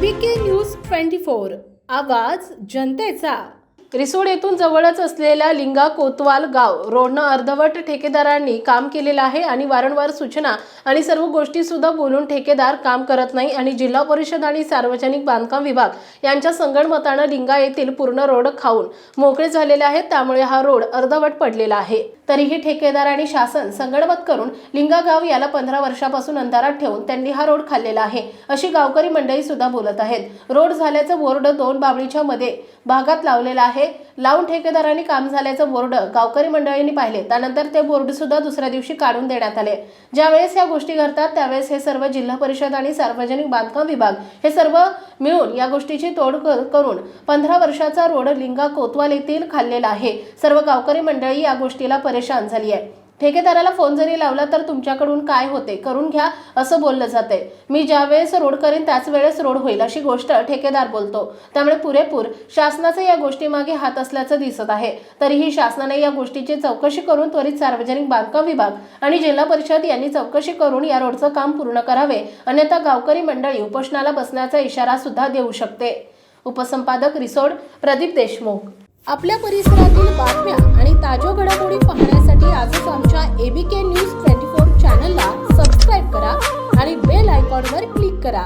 V K news twenty four आवाज जनतेचा. रिसोड येथून जवळच असलेल्या लिंगा कोतवाल गाव रोडनं अर्धवट ठेकेदारांनी काम केलेलं आहे आणि वारंवार सूचना आणि सर्व गोष्टीसुद्धा बोलून ठेकेदार काम करत नाही आणि जिल्हा परिषद आणि सार्वजनिक बांधकाम विभाग यांच्या संगणमतानं लिंगा येथील पूर्ण रोड खाऊन मोकळे झालेले आहेत त्यामुळे हा रोड अर्धवट पडलेला आहे. तरीही ठेकेदार आणि शासन संगणमत करून लिंगागाव याला पंधरा वर्षापासून अंधारात ठेवून त्यांनी हा रोड खाल्लेला आहे अशी गावकरी मंडळी सुद्धा बोलत आहेत. रोड झाल्याचं बोर्ड दोन बाबळीच्या मध्ये भागात लावलेला आहे. लावून ठेकेदारांनी काम झाल्याचं बोर्ड गावकरी मंडळींनी पाहिले. त्यानंतर ते बोर्ड सुद्धा दुसऱ्या दिवशी काढून देण्यात आले. ज्यावेळेस या गोष्टी घडतात त्यावेळेस हे सर्व जिल्हा परिषद आणि सार्वजनिक बांधकाम विभाग हे सर्व मिळून या गोष्टीची तोड कर- करून पंधरा वर्षाचा रोड लिंगा कोतवाल येथील खाल्लेला आहे. सर्व गावकरी मंडळी या गोष्टीला परेशान झाली आहे. ठेकेदाराला फोन जरी लावला तर तुमच्याकडून काय होते? करून घ्या असं बोललं जाते मी ज्या वेळेस रोड करेन त्याच वेळेस रोड होईल अशी गोष्ट ठेकेदार बोलतो. त्यामुळे पुरेपूर शासनाचा या गोष्टीमागे हात असल्याचं दिसत आहे. तरीही शासनाने या गोष्टीची चौकशी करून त्वरित सार्वजनिक बांधकाम विभाग आणि जिल्हा परिषद यांनी चौकशी करून या रोडचं काम पूर्ण करावे. अन्यथा गावकरी मंडळी उपोषणाला बसण्याचा इशारा सुद्धा देऊ शकते. उपसंपादक रिसोड प्रदीप देशमुख. आपल्या परिसरातील बातम्या आणि ताज्या घडामोडी पाहण्यासाठी आजच आमच्या एबीके न्यूज ट्वेंटी फोर चॅनलला सबस्क्राईब करा आणि बेल आयकॉनवर क्लिक करा.